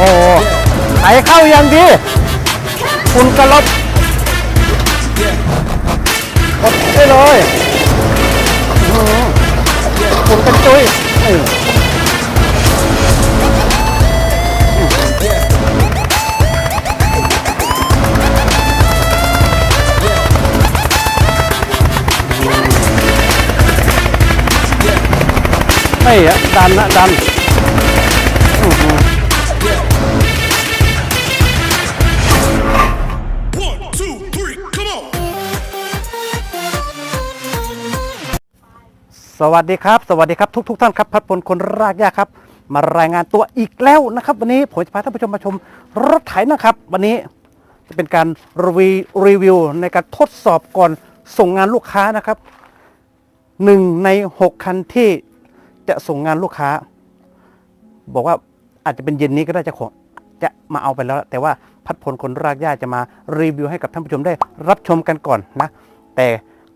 โหไถเข้าอย่างดีคุณกระลบกดได้เลยคุณกระจุยไม่อะดันนะดัน สวัสดีครับ สวัสดีครับทุกทุกท่านครับพัดพลคนรากหญ้าครับ มารายงานตัวอีกแล้วนะครับ วันนี้ผมจะพาท่านผู้ชมมาชมรถไถนะครับ วันนี้จะเป็นการรีวิวรีวิวในการทดสอบก่อนส่งงานลูกค้านะครับหนึ่งในหกคันที่จะส่งงานลูกค้า บอกว่าอาจจะเป็นเย็นนี้ก็ได้จะขอจะมาเอาไปแล้ว แต่ว่าพัดพลคนรากหญ้าจะมารีวิวให้กับท่านผู้ชมได้รับชมกันก่อนนะ แต่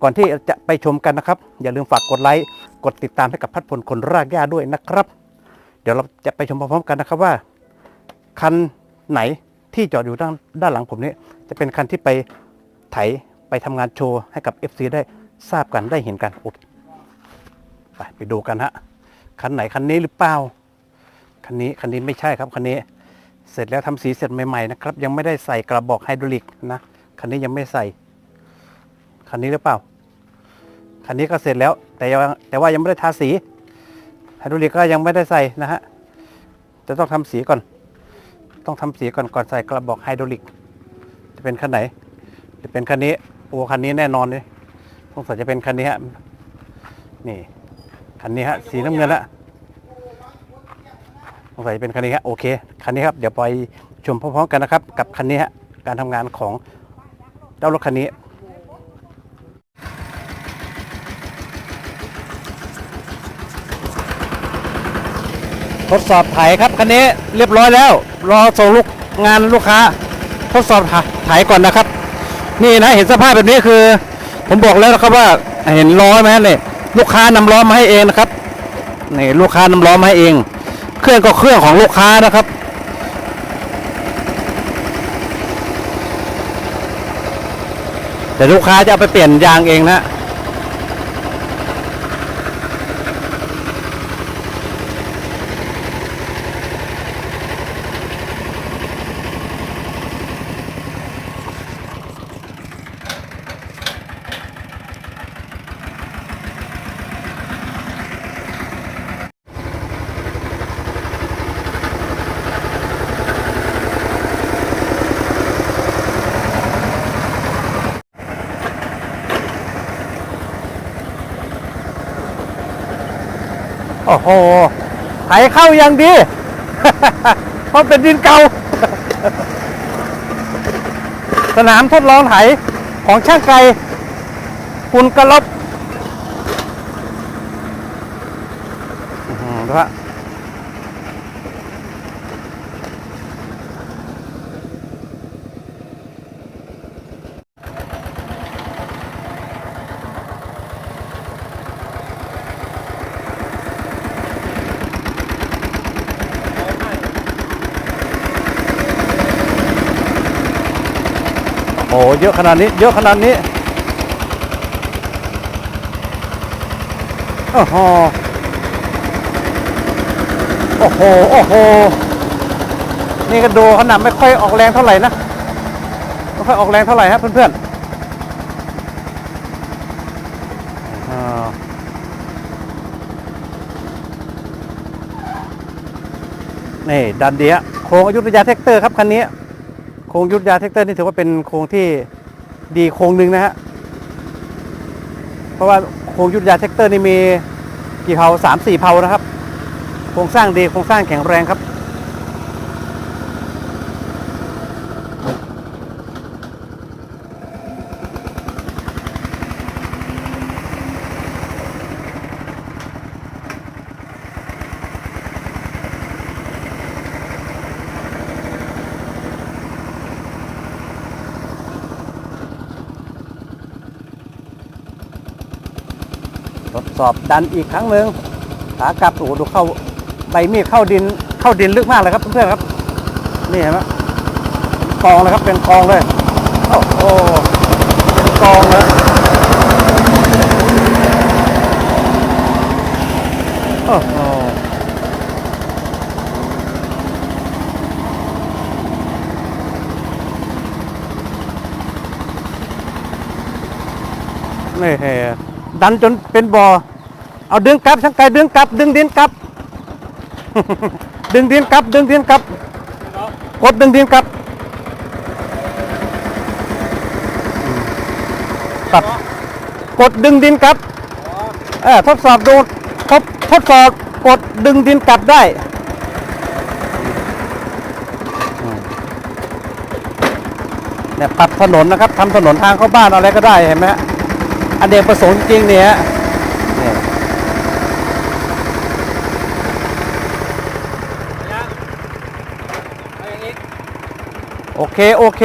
ก่อนที่จะไปชมกันนะครับ อย่าลืมฝากกดไลค์กดติดตามให้กับพัดพลคนรากหญ้าด้วยนะครับ เดี๋ยวเราจะไปชมพร้อมๆกันนะครับว่า คันไหนที่จอดอยู่ด้านด้านหลังผมนี้ จะเป็นคันที่ไปไถไปทำงานโชว์ให้กับ FC ได้ทราบกันได้เห็นกันอุ๊ยไปไปดูกันฮะคันไหนคันนี้หรือเปล่าคันนี้คันนี้ไม่ใช่ครับคันนี้ เสร็จแล้วทำสีเสร็จใหม่ๆนะครับ ยังไม่ได้ใส่กระบอกไฮดรอลิกนะคันนี้ยังไม่ใส่คันนี้หรือเปล่า คันนี้ก็เสร็จแล้ว แต่ยังแต่ว่ายังไม่ได้ทาสีไฮดรอลิกก็ยังไม่ได้ใส่นะฮะจะต้องทำสีก่อน ต้องทำสีก่อนก่อนใส่กระบอกไฮดรอลิก จะเป็นคันไหน จะเป็นคันนี้โอ้คันนี้แน่นอนเลยสงสัยจะเป็นคันนี้ฮะนี่คันนี้ฮะสีน้ำเงินละสงสัยเป็นคันนี้ครับโอเคคันนี้ครับเดี๋ยวไปชมพร้อมๆกันนะครับ กับคันนี้ฮะการทำงานของเจ้ารถคันนี้ ทดสอบไถครับคันนี้เรียบร้อยแล้ว รอส่งลูกงานลูกค้า ทดสอบไถก่อนนะครับ นี่นะเห็นสภาพแบบนี้คือ ผมบอกแล้วนะครับว่าเห็นล้อไหมเนี่ยลูกค้านำล้อมาให้เองนะครับนี่ลูกค้านำล้อมาให้เอง เครื่องก็เครื่องของลูกค้านะครับแต่ลูกค้าจะเอาไปเปลี่ยนยางเองนะ โอ้โหไถเข้ายังดี เพราะเป็นดินเก่า สนามทดลองไถของช่างไก่คุณกระลบอื้อหือดูฮะ อ้โหเยอะขนาดนี้ เยอะขนาดนี้โอ้โหโอ้โหโอ้โหนี่ก็ดูขนาดไม่ค่อยออกแรงเท่าไหร่นะไม่ค่อยออกแรงเท่าไหร่ครับเพื่อนๆนี่ดันเดียโค้งอยุธยาแท็กเตอร์ครับคันนี้ ครงยุทธยาแท็กเตอร์นี่ถือว่าเป็นโครงที่ดีโครงหนึ่งนะฮะ เพราะว่าโครงยุทธยาแท็กเตอร์นี่มีกี่เผาสามสี่เผานะครับ โครงสร้างดีโครงสร้างแข็งแรงครับ สอบดันอีกครั้งหนึ่งขากลับโอ้ดูเข้าใบมีดเข้าดินเข้าดินลึกมากเลยครับเพื่อนๆครับ นี่เห็นไหมกองเลยครับเป็นกองเลยโอ้โหเป็นกองเลยโอ้โหนี่เฮ้ ดันจนเป็นบ่อ เอาดึงกลับช่างไก่ดึงกลับ ดึงดินกลับ ดึงดินกลับ ดึงดินกลับ กดดึงดินกลับ ตัด กดดึงดินกลับ เออทดสอบดูทดทดสอบกดดึงดินกลับได้เนี่ยปรับถนนนะครับทำถนนทางเข้าบ้านอะไรก็ได้เห็นไหมฮะ อันเดกประสงค์จริงเนี่ยฮะเนี่ยโอเค โอเค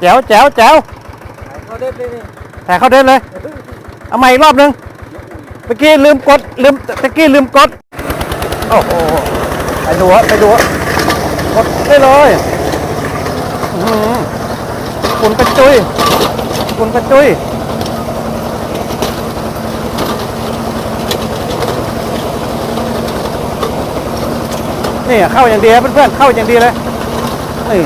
แจ๋วแจ๋วแจ๋วเขาเด็ดเลยนี่ถ่ายเข้าเด่นเลย เอาใหม่อีกรอบหนึ่งเมื่อกี้ลืมกด ลืมตะกี้ลืมกด โอ้โห ไปดูฮะไปดูฮะกดได้เลยอื้อหือฝุ่นกระจุยฝุ่นกระจุย นี่เข้าอย่างดีเพื่อนๆเข้าอย่างดีเลยนี่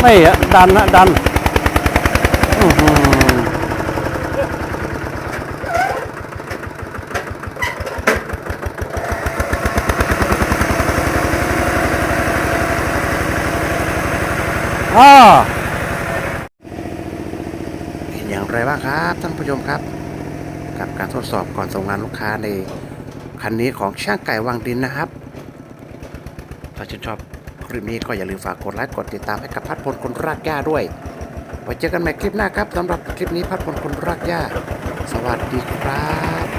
ไม่อะดันนะดันอื้อหืออ่าเป็นอย่างไรบ้างครับท่านผู้ชมครับ กับการทดสอบก่อนส่งงานลูกค้าในคันนี้ของช่างไก่วางดินนะครับ ถ้าชื่นชอบ คลิปนี้ก็อย่าลืมฝากกดไลค์กดติดตามให้กับพัดพลคนรากหญ้าด้วยไว้เจอกันใหม่คลิปหน้าครับสำหรับคลิปนี้พัดพลคนรากหญ้า สวัสดีครับ